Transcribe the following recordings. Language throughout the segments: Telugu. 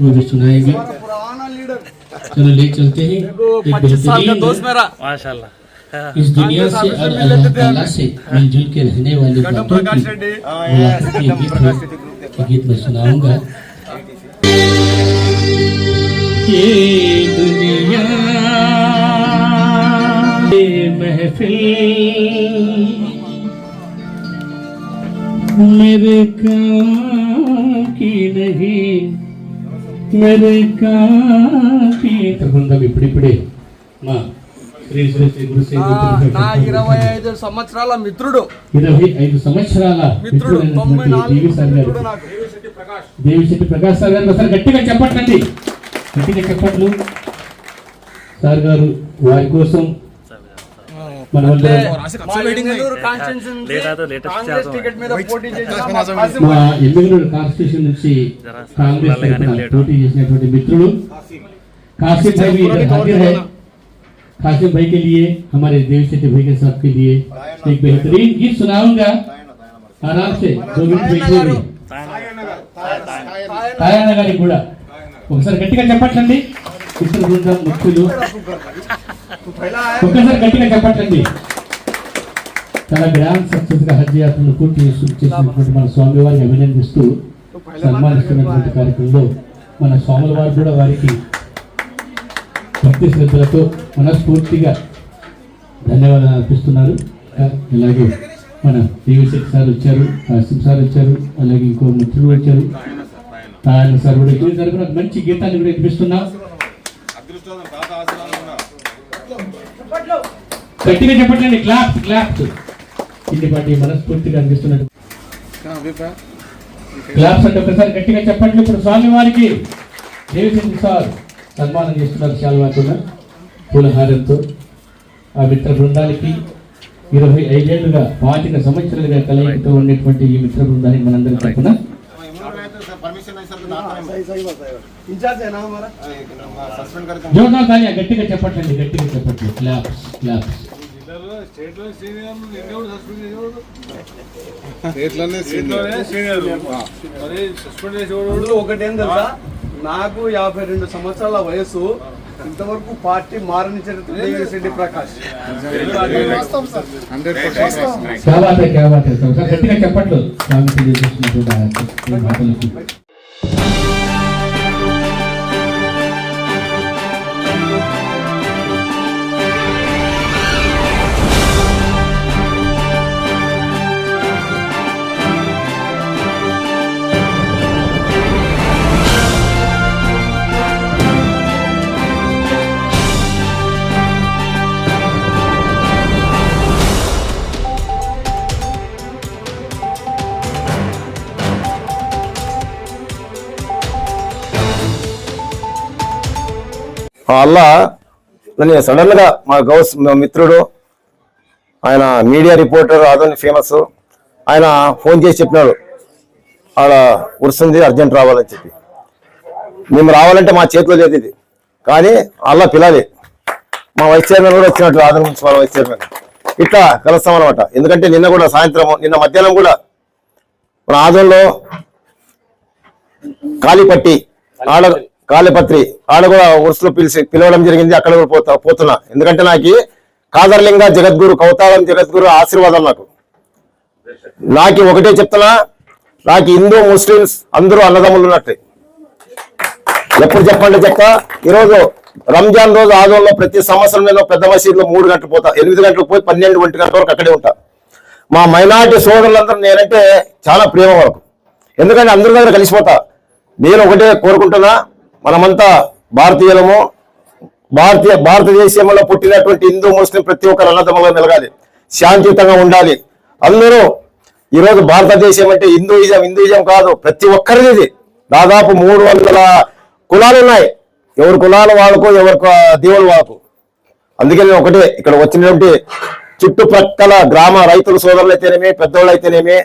वो भी सुनाएँगे चलो ले चलते हैं। एक का दोस्त बेहतरीन मेरा। माशाल्लाह। इस दुनिया से और अल्लाह ताला से मिलजुल के रहने वाले बातों की गीत है ये गीत मैं सुनाऊँगा। ये दुनिया ये महफिल मेरे काम की नहीं। ఇప్పుడిప్పుడే మా ఐదు సంవత్సరాల మిత్రుడు. ఐదు సంవత్సరాల మిత్రుడు దేవిశెట్టి ప్రకాష్. సార్ గారు ఒకసారి గట్టిగా చెప్పట్లండి గట్టిగా చెప్పట్లు సార్ గారు వారి కోసం మా ఎమ్మెల్యేలు కాన్స్టిట్యూన్సీ నుంచి లేట్ ఆతో లేటెస్ట్ కాంగ్రెస్ చేద్దాం. టికెట్ మీద పోటీ చేసిన మా కాసిం మా ఎమ్మెల్యేలు కాన్స్టిట్యూషన్ నుంచి కాంగ్రెస్ తరఫున పోటీ చేసినటువంటి మిత్రుడు कासिम भाई भी इधर हाजिर है कासिम भाई के लिए हमारे देवशेट्टी भाई के साहब के लिए एक बेहतरीन गीत सुनाऊंगा आराम से दो मिनट बैठिए भी తాయన్న గారికి కూడా ఒకసారి గట్టిగా చెప్పట్లండి మిత్ర బృందం ముఖ్యులు ఒక్కసారి గట్టిగా చెప్పట్లండి చాలా గ్రాండ్ సక్సెస్గా హజ్ యాత్రను పూర్తి చేసినటువంటి మన స్వామి వారిని అభినందిస్తూ సన్మానిస్తున్నటువంటి కార్యక్రమంలో మన స్వాముల వారు కూడా వారికి భక్తి శ్రద్ధలతో మనస్ఫూర్తిగా ధన్యవాదాలు అర్పిస్తున్నారు. అలాగే మన దేవిశెట్టి సార్ వచ్చారు కాసిం సార్ వచ్చారు అలాగే ఇంకో మిత్రులు వచ్చారు. నారాయణ సార్ కూడా ఇద్దరు తరపున ఒక మంచి గీతాన్ని కూడా వినిపిస్తున్నాం. గట్టిగా చెప్పట్లేండి. Clap clap. ఇంటి పార్టీ మనస్ఫూర్తిగా అందిస్తున్నాడు క్లాప్స్ అంటే ఒకసారి గట్టిగా చెప్పట్లేదు ఇప్పుడు స్వామి వారికి దేవిసింగ్ సార్ సన్మానం చేస్తున్నారు శాల్వాకున్న పూలహారంతో. ఆ మిత్ర బృందానికి ఇరవై ఐదేళ్ళుగా పాతిక సంవత్సరాలుగా కలయికతో ఉండేటువంటి ఈ మిత్ర బృందానికి మనందరం తప్పున గట్టిగా చెప్పట్లేదు గట్టిగా చెప్పట్లేదు. Claps claps. ఒకటేం తెలుసా? నాకు యాభై రెండు సంవత్సరాల వయసు ఇంతవరకు పార్టీ మారని చరిత్ర ప్రకాష్. చెప్పట్లు అలా నన్ను సడన్గా మా గౌస్ మా మిత్రుడు ఆయన మీడియా రిపోర్టర్ ఆదోని ఫేమస్ ఆయన ఫోన్ చేసి చెప్పినాడు. ఆడ వస్తుంది అర్జెంట్ రావాలని చెప్పి. మేము రావాలంటే మా చేతిలో లేదు ఇది. కానీ అలా పిలాలి మా వైస్ చైర్మన్ కూడా వచ్చినట్టు ఆదరణ మున్సిపల్ వైస్ చైర్మన్ ఇట్లా కలుస్తాం అనమాట ఎందుకంటే నిన్న కూడా సాయంత్రం నిన్న మధ్యాహ్నం కూడా మన ఆదంలో కాలిపట్టి ఆడ కాళీపత్రి ఆడ కూడా వరుసలో పిలిచి పిలవడం జరిగింది అక్కడ కూడా పోతా పోతున్నా. ఎందుకంటే నాకు కాదర్లింగ జగద్గురు కౌతాళం జగద్గురు ఆశీర్వాదం నాకు. నాకు ఒకటే చెప్తున్నా నాకు హిందూ ముస్లిమ్స్ అందరూ అన్నదమ్ములు ఉన్నట్టే. ఎప్పుడు చెప్పండి చెప్తా ఈరోజు రంజాన్ రోజు ఆదంలో ప్రతి సంవత్సరం నేను పెద్ద మసీదులో మూడు గంటలు పోతా ఎనిమిది గంటలకు పోయి పన్నెండు ఒంటి గంటల వరకు అక్కడే ఉంటా. మా మైనార్టీ సోదరులందరూ నేనంటే చాలా ప్రేమ వరకు ఎందుకంటే అందరి దగ్గర కలిసిపోతా. నేను ఒకటే కోరుకుంటున్నా మనమంతా భారతీయులము భారతీయ భారతదేశంలో పుట్టినటువంటి హిందూ ముస్లిం ప్రతి ఒక్కరు అన్నదమ్ములుగా మెలగాలి శాంతియుతంగా ఉండాలి. అందరూ ఈరోజు భారతదేశం అంటే హిందూయిజం హిందూయిజం కాదు. ప్రతి ఒక్కరిది ఇది. దాదాపు మూడు వందల కులాలు ఉన్నాయి. ఎవరి కులాలు వాళ్ళకు ఎవరి కు- దేవుడు వాళ్ళకు అందుకే నేను ఒకటే ఇక్కడ వచ్చినటువంటి చుట్టుప్రక్కల గ్రామ రైతుల సోదరులు అయితేనేమి పెద్దోళ్ళు అయితేనేమి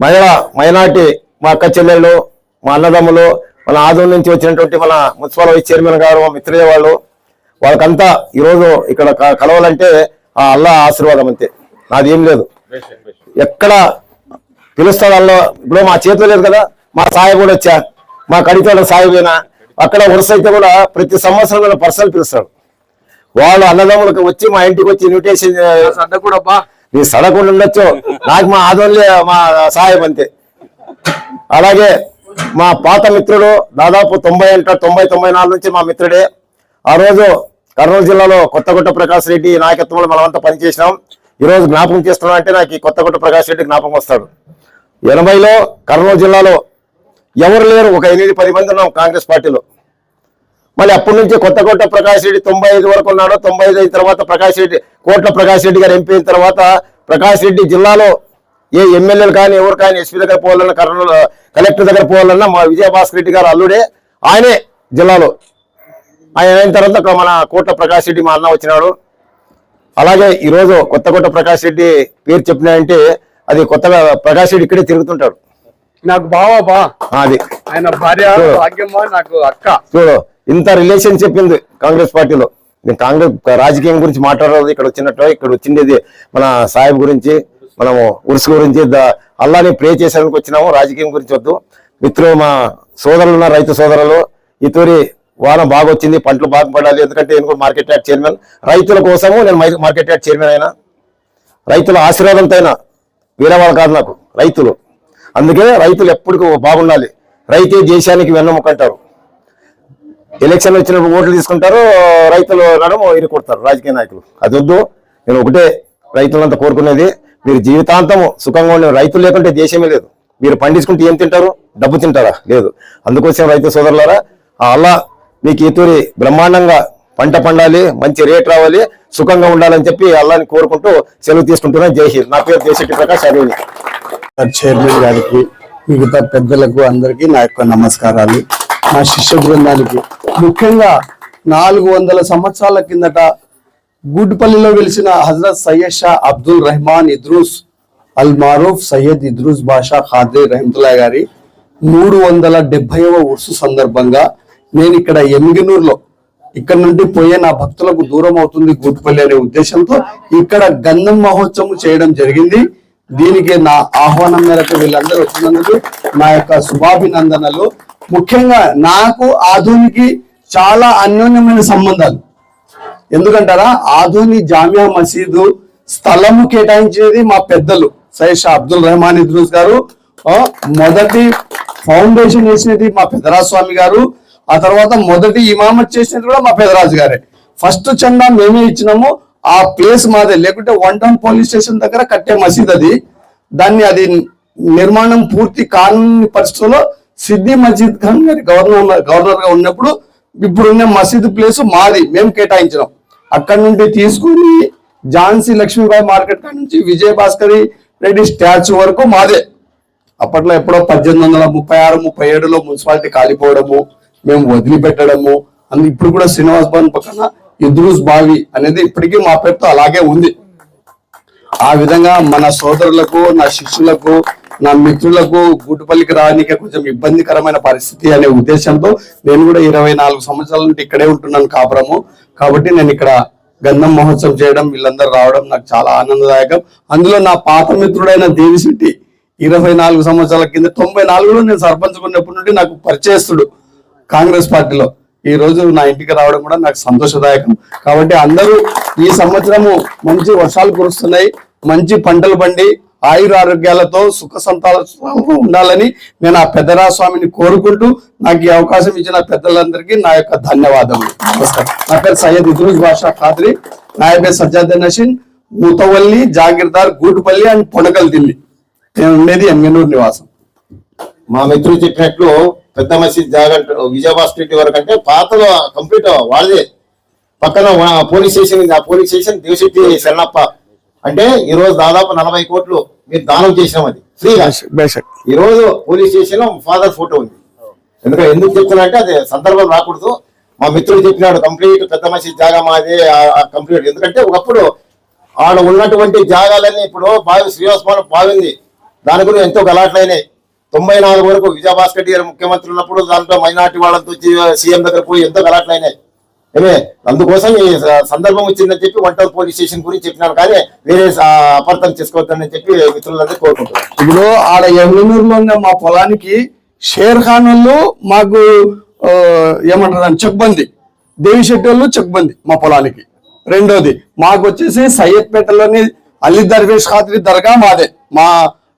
మహిళ మైనార్టీ మా అక్క చెల్లెళ్ళు మా అన్నదమ్ములు మన ఆదం నుంచి వచ్చినటువంటి మన మున్సిపల్ వైస్ చైర్మన్ గారు మా మిత్రుల వాళ్ళు. వాళ్ళకంతా ఈరోజు ఇక్కడ కలవాలంటే ఆ అల్లా ఆశీర్వాదం అంతే. నాది ఏం లేదు. ఎక్కడ పిలుస్తాడు అల్లో ఇప్పుడు మా చేతిలో లేదు కదా. మా సాయి కూడా వచ్చా. మా కడితోడ సాయి పోయినా. అక్కడ వరుస అయితే కూడా ప్రతి సంవత్సరం నన్ను పర్సనల్ పిలుస్తాడు. వాళ్ళు అన్నదమ్ములకు వచ్చి మా ఇంటికి వచ్చి ఇన్విటేషన్ కూడా నీ సడకుండా ఉండొచ్చు. నాకు మా ఆదోళ్ళే మా సహాయం అంతే. అలాగే మా పాత మిత్రుడు దాదాపు తొంభై అంట తొంభై తొంభై నాలుగు నుంచి మా మిత్రుడే. ఆ రోజు కర్నూలు జిల్లాలో కొత్తగుట్ట ప్రకాష్ రెడ్డి నాయకత్వంలో మనమంతా పనిచేసినాం. ఈ రోజు జ్ఞాపకం చేస్తున్నా అంటే నాకు ఈ కొత్తగుట్ట ప్రకాష్ రెడ్డి జ్ఞాపకం వస్తాడు. ఎనభైలో కర్నూలు జిల్లాలో ఎవరు లేరు? ఒక ఎనిమిది పది మంది ఉన్నాం కాంగ్రెస్ పార్టీలో. మళ్ళీ అప్పటి నుంచి కొత్త ప్రకాష్ రెడ్డి తొంభై ఐదు వరకు ఉన్నాడు. తొంభై ఐదు అయిన తర్వాత ప్రకాష్ రెడ్డి కోట్ల ప్రకాష్ రెడ్డి గారు ఎంపీ అయిన తర్వాత ప్రకాష్ రెడ్డి జిల్లాలో ఏ ఎమ్మెల్యేలు కానీ ఎవరు కానీ ఎస్పీ దగ్గర పోవాలన్నా కర్నూలు కలెక్టర్ దగ్గర పోవాలన్నా మా విజయభాస్కర్ రెడ్డి గారు అల్లుడే ఆయనే జిల్లాలో. ఆయన అయిన తర్వాత మన కోట్ల ప్రకాష్ రెడ్డి మా అన్న వచ్చినాడు. అలాగే ఈరోజు కొత్తకోట ప్రకాష్ రెడ్డి పేరు చెప్పినాయంటే అది కొత్తగా ప్రకాష్ రెడ్డి ఇక్కడే తిరుగుతుంటాడు. నాకు బావా బా. అది. ఆయన భార్య భాగ్యమ్మ నాకు అక్క. చూడు ఇంత రిలేషన్ చెప్పింది కాంగ్రెస్ పార్టీలో. నేను కాంగ్రెస్ రాజకీయం గురించి మాట్లాడదు ఇక్కడ వచ్చినట్టు ఇక్కడ వచ్చిండేది మన సాహిబ్ గురించి. మనము ఉరుసు గురించి ద- ప్రే చేసేందుకు వచ్చినాము. రాజకీయం గురించి వద్దు. మిత్రులు మా సోదరులు ఉన్న రైతు సోదరులు. ఈ తూరి వాన బాగా వచ్చింది పంటలు బాగా పడాలి ఎందుకంటే నేను మార్కెట్ యార్డ్ చైర్మన్. రైతుల కోసము నేను మై- మార్కెట్ యార్డ్ చైర్మన్ అయినా రైతుల ఆశీర్వాదంతో అయినా వేరే వాళ్ళ కాదు నాకు రైతులు. అందుకే రైతులు ఎప్పటికీ బాగుండాలి. రైతే దేశానికి వెన్నముక అంటారు. ఎలక్షన్ వచ్చినప్పుడు ఓట్లు తీసుకుంటారు రైతులు నడము ఇరుకొడతారు రాజకీయ నాయకులు. అది వద్దు. నేను ఒకటే రైతులంతా కోరుకునేది మీరు జీవితాంతం సుఖంగా ఉండే రైతులు లేకుంటే దేశమే లేదు. మీరు పండించుకుంటే ఏం తింటారు? డబ్బు తింటారా? లేదు. అందుకోసం రైతు సోదరులారా ఆ అల్లా మీకు ఈ తూరి బ్రహ్మాండంగా పంట పండాలి మంచి రేట్ రావాలి సుఖంగా ఉండాలని చెప్పి అల్లాని కోరుకుంటూ సెలవు తీసుకుంటున్నాను జై హింద్. నా పేరు దేశెట్టి ప్రకాష్ అరవింద్. చైర్మన్ గారికి మిగతా పెద్దలకు అందరికీ నా యొక్క నమస్కారాలు. నా శిష్య బృందానికి ముఖ్యంగా నాలుగు వందల సంవత్సరాల కిందట గూడ్పల్లిలో వెలిసిన హజరత్ సయ్యద్ షా అబ్దుల్ రెహమాన్ ఇద్రూస్ అల్ మారూఫ్ సయ్యద్ ఇద్రూస్ బాషా ఖాద్రి రహమతుల్లా గారి మూడు వందల డెబ్బైవ ఉర్సు సందర్భంగా నేను ఇక్కడ ఎంగినూర్లో ఇక్కడ నుండి పోయే నా భక్తులకు దూరం అవుతుంది గూడ్పల్లి అనే ఉద్దేశంతో ఇక్కడ గంధం మహోత్సవం చేయడం జరిగింది. దీనికి నా ఆహ్వానం మేరకు వీళ్ళందరూ వచ్చినందుకు నా యొక్క శుభాభినందనలు. ముఖ్యంగా నాకు ఆధునికి చాలా అన్యోన్యమైన సంబంధాలు. ఎందుకంటారా? ఆధుని జామియా మసీదు స్థలము కేటాయించేది మా పెద్దలు సైషా అబ్దుల్ రెహమాన్ ఇద్రూస్ గారు. మొదటి ఫౌండేషన్ వేసినది మా పెదరాజు స్వామి గారు. ఆ తర్వాత మొదటి ఇమామత్ చేసినది కూడా మా పెదరాజు గారే. ఫస్ట్ చందా మేమే ఇచ్చినాము. ఆ ప్లేస్ మాదే లేకుంటే వన్ టౌన్ పోలీస్ స్టేషన్ దగ్గర కట్టే మసీద్ అది. దాన్ని అది నిర్మాణం పూర్తి కాని పరిస్థితుల్లో సిద్ది మసీద్ ఖాన్ గారి గవర్నర్ గవర్నర్గా ఉన్నప్పుడు ఇప్పుడున్న మసీదు ప్లేస్ మాది మేము కేటాయించినాం. అక్కడ నుండి తీసుకుని ఝాన్సీ లక్ష్మీబాయి మార్కెట్ కాడ నుంచి విజయ భాస్కరి రెడ్డి స్టాచ్యూ వరకు మాదే. అప్పట్లో ఎప్పుడో పద్దెనిమిది వందల ముప్పై ఆరు ముప్పై ఏడులో మున్సిపాలిటీ కాలిపోవడము మేము వదిలిపెట్టడము అందు ఇప్పుడు కూడా శ్రీనివాస్ భవన్ పక్కన ఇద్రూస్ బావి అనేది ఇప్పటికీ మా పేరుతో అలాగే ఉంది. ఆ విధంగా మన సోదరులకు నా శిష్యులకు నా మిత్రులకు గుడ్డుపల్లికి రావడానికి కొంచెం ఇబ్బందికరమైన పరిస్థితి అనే ఉద్దేశంతో నేను కూడా ఇరవై నాలుగు సంవత్సరాల నుండి ఇక్కడే ఉంటున్నాను కాపురము. కాబట్టి నేను ఇక్కడ గంధం మహోత్సవం చేయడం వీళ్ళందరూ రావడం నాకు చాలా ఆనందదాయకం. అందులో నా పాత మిత్రుడైన దేవిశెట్టి ఇరవై నాలుగు సంవత్సరాల కింద తొంభై నాలుగులో నేను సర్పంచ్ ఉన్నప్పటి నుండి నాకు పరిచయస్తుడు కాంగ్రెస్ పార్టీలో. ఈ రోజు నా ఇంటికి రావడం కూడా నాకు సంతోషదాయకం. కాబట్టి అందరూ ఈ సంవత్సరము మంచి వర్షాలు కురుస్తున్నాయి మంచి పంటలు పండి ఆయుర ఆరోగ్యాలతో సుఖ సంతాలతో ఉండాలని నేను ఆ పెద్దరా స్వామిని కోరుకుంటూ నాకు ఈ అవకాశం ఇచ్చిన పెద్దలందరికీ నా యొక్క ధన్యవాదములు. నమస్కారం. నా పేరు సయ్యద్ ఇద్రూజ్ బాషా ఖాద్రి. నా పేరు సజ్జాద్ నషీన్. మూతవల్లి జాగిర్దార్ గూటుపల్లి అండ్ పొనకల్ దిల్లి. నేను ఉండేది ఎంగనూరు నివాసం. మా మిత్రులు చెప్పినట్లు పెద్ద మసీద్ జాగంట విజయభాస్కర్ స్ట్రీట్ వరకు అంటే పాతలో కంప్లీట్ వాళ్ళదే. పక్కన పోలీస్ స్టేషన్ ఆ పోలీస్ స్టేషన్ దేవశెట్టి శరణప్ప అంటే ఈ రోజు దాదాపు నలభై కోట్లు మీరు దానం చేసినాం అది. ఫ్రీగా ఈ రోజు పోలీస్ స్టేషన్లో ఫాదర్ ఫోటో ఉంది. ఎందుకంటే ఎందుకు చెప్తున్నా అంటే అది సందర్భం రాకూడదు. మా మిత్రుడు చెప్పినాడు కంప్లీట్ పెద్ద మసీద్ జాగా మాది కంప్లీట్. ఎందుకంటే ఒకప్పుడు ఆడ ఉన్నటువంటి జాగాలన్నీ ఇప్పుడు బావి శ్రీవాసమానం బాగుంది దాని గురించి ఎంతో గలాట్లయినాయి తొంభై నాలుగు వరకు విజయభాస్కర్ గారు ముఖ్యమంత్రి ఉన్నప్పుడు దాంట్లో మైనార్టీ వాళ్ళతో సీఎం దగ్గర పోయి ఎంతో గలాట్లయినాయి ఏమే అందుకోసం ఈ సందర్భం వచ్చిందని చెప్పి వన్ టౌన్ పోలీస్ స్టేషన్ గురించి చెప్పినాను కానీ వేరే అపార్థం చేసుకోవద్దని చెప్పి మిత్రులందరూ కోరుకుంటున్నాను ఇప్పుడు ఆడ ఎమ్మెనూరులో ఉన్న మా పొలానికి షేర్ ఖాన్ వాళ్ళు మాకు ఏమంటారు దాన్ని చెక్బంది. దేవిశెట్టి వాళ్ళు చెక్బంది మా పొలానికి. రెండోది మాకు వచ్చేసి సయ్యద్పేటలోని అల్లి దర్వేష్ ఖాత్రి దర్గా మాదే మా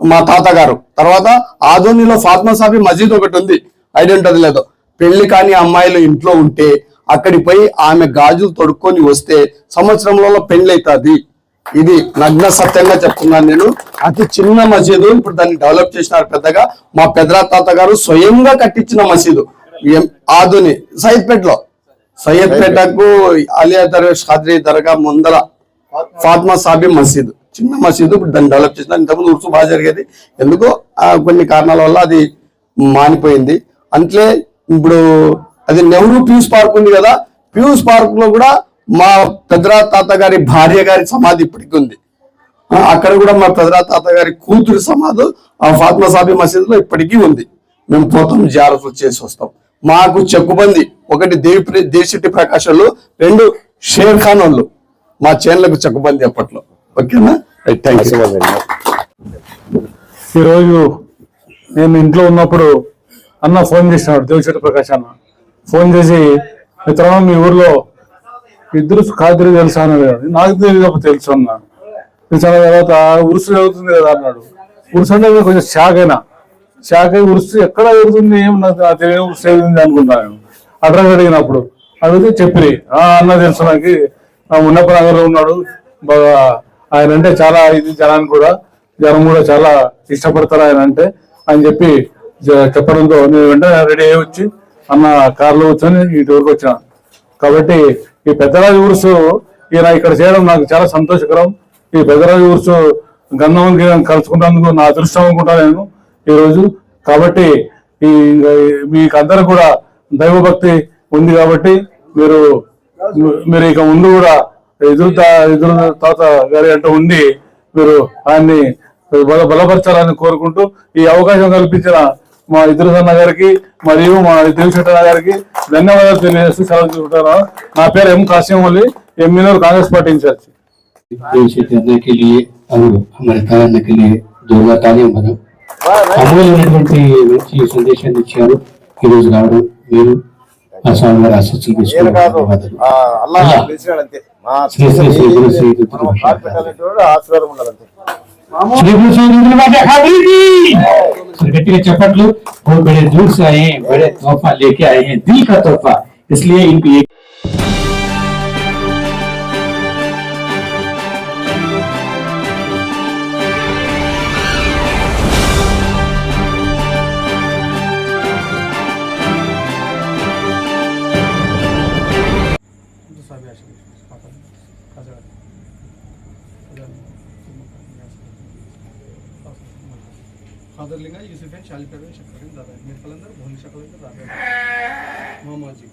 మా తాతగారు. తర్వాత ఆధోనిలో ఫాత్మా సాఫీ మసీద్ ఒకటి ఉంది. ఐడెంటిటీ లేదు. పెళ్ళి కాని అమ్మాయిలు ఇంట్లో ఉంటే అక్కడికి పోయి ఆమె గాజులు తొడుక్కొని వస్తే సంవత్సరంలో పెళ్ళి ఇది నగ్న సత్యంగా చెప్తున్నాను నేను. అతి చిన్న మసీదు. ఇప్పుడు దాన్ని డెవలప్ చేసినారు పెద్దగా. మా పెద్ద తాత గారు స్వయంగా కట్టించిన మసీదు. ఆధుని సయ్యద్పేటలో. సయ్యద్పేటకు అలియా దర్వేష్ ఖాద్రీ దర్గా ముందర ఫాత్మా సాబి మసీదు. చిన్న మసీదు. ఇప్పుడు దాన్ని డెవలప్ చేసిన ఇంతకుముందు ఉరుసు బాగా జరిగేది. ఎందుకో కొన్ని కారణాల వల్ల అది మానిపోయింది. అంట్లే ఇప్పుడు అది నెహ్రూ పీయూస్ పార్క్ ఉంది కదా పీయూస్ పార్క్లో కూడా మా పెద్దరా తాత గారి భార్య గారి సమాధి ఇప్పటికి ఉంది. అక్కడ కూడా మా పెద్దరా తాత గారి కూతురు సమాధి ఆ ఫాత్మా సాబి మసీదులో ఇప్పటికీ ఉంది. మేము పోతాం జాగ్రత్తలు చేసి వస్తాం. మాకు చెక్కుబంది ఒకటి దేవి దేశెట్టి ప్రకాశాలు రెండు షేర్ ఖాన్ వాళ్ళు. మా చేన్లకు చెక్కుబంది అప్పట్లో. ఓకేనా? థ్యాంక్ యూ ఈరోజు నేను ఇంట్లో ఉన్నప్పుడు అన్న ఫోన్ చేసినాడు దేవిశెట్టి ప్రకాశ్ అన్న ఫోన్ చేసి మిత్రమా మీ ఊర్లో ఇద్దరు ఖాద్రి తెలుసా? అన్నది నాకు తెలియదు తెలుసు అన్నాను తెలిసిన తర్వాత ఉరుసు జరుగుతుంది కదా అన్నాడు. ఉరుసు అంటే కొంచెం షాక్ అయినా. షాక్ అయి ఉరుసు ఎక్కడ జరుగుతుంది ఏం నాకు తెలియదు ఉరుసు జరుగుతుంది అనుకున్నాను అడ్రస్ అడిగినప్పుడు అడిగితే చెప్పి ఆ అన్న తెలుసు నాకు. ఉన్నప్పుడు నగర్లో ఉన్నాడు. బాగా ఆయన అంటే చాలా ఇది జనాన్ని కూడా జనం కూడా చాలా ఇష్టపడతారు ఆయన అంటే అని చెప్పి చెప్పడంతో నేను వెంటనే రెడీ అయ్యి వచ్చి అన్న కారులో కూర్చొని ఇటు వరకు వచ్చాను. కాబట్టి ఈ పెద్దరాజు ఊరుసు ఈయన ఇక్కడ చేయడం నాకు చాలా సంతోషకరం. ఈ పెద్దరాజు ఊరుసు గంధం కలుసుకున్నందుకు నా అదృష్టం అనుకుంటా నేను ఈరోజు. కాబట్టి ఈ మీకు అందరూ కూడా దైవభక్తి ఉంది కాబట్టి మీరు మీరు ఇక ముందు కూడా ఎదురు ఎదురు తాత గారి అంటూ ఉండి మీరు ఆయన్ని బల బలపరచాలని కోరుకుంటూ ఈ అవకాశం కల్పించిన మా ఇద్దరు అన్న గారికి మరియు మా దేవిశెట్ట గారికి ధన్యవాదాలు తెలియజేస్తూ సెలవు తీసుకుంటాను నా పేరు M Kasim Ali Emminur Congress party incharge देश करने के लिए और हमारे तारने के लिए जोरदार तालियां బలం అమూల్యమైనటువంటి మంచి సందేశాన్ని ఇచ్చారు ఈ రోజు రావడం మీరు ఆ స్వామి గారి ఆశీస్సులు నేను కాదు తీసుకోవడం ఆ, అల్లాహ్ అల్లాహ్. పిలిచినాడు అంతే మా శ్రీ శ్రీ శ్రీ గురు శ్రీ चपट लोग बहुत बड़े दूर से आए हैं बड़े तोहफा लेके आए हैं दिल का तोहफा। इसलिए इनकी खादरलिंगा यूसुफ है शाली पे शक्कर दादा मेरे कलंदर भोली शक्कर दादा मामा जी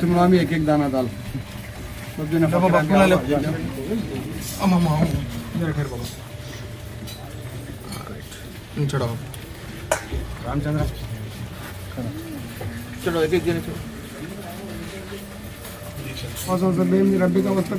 तुम्ही आम्ही एक एक दाना दाल सब्जीने फक्त आम्ही आबा. रामचंद्र चलो एक एक जने चलो असं असं बेम रब्बी का वस्तक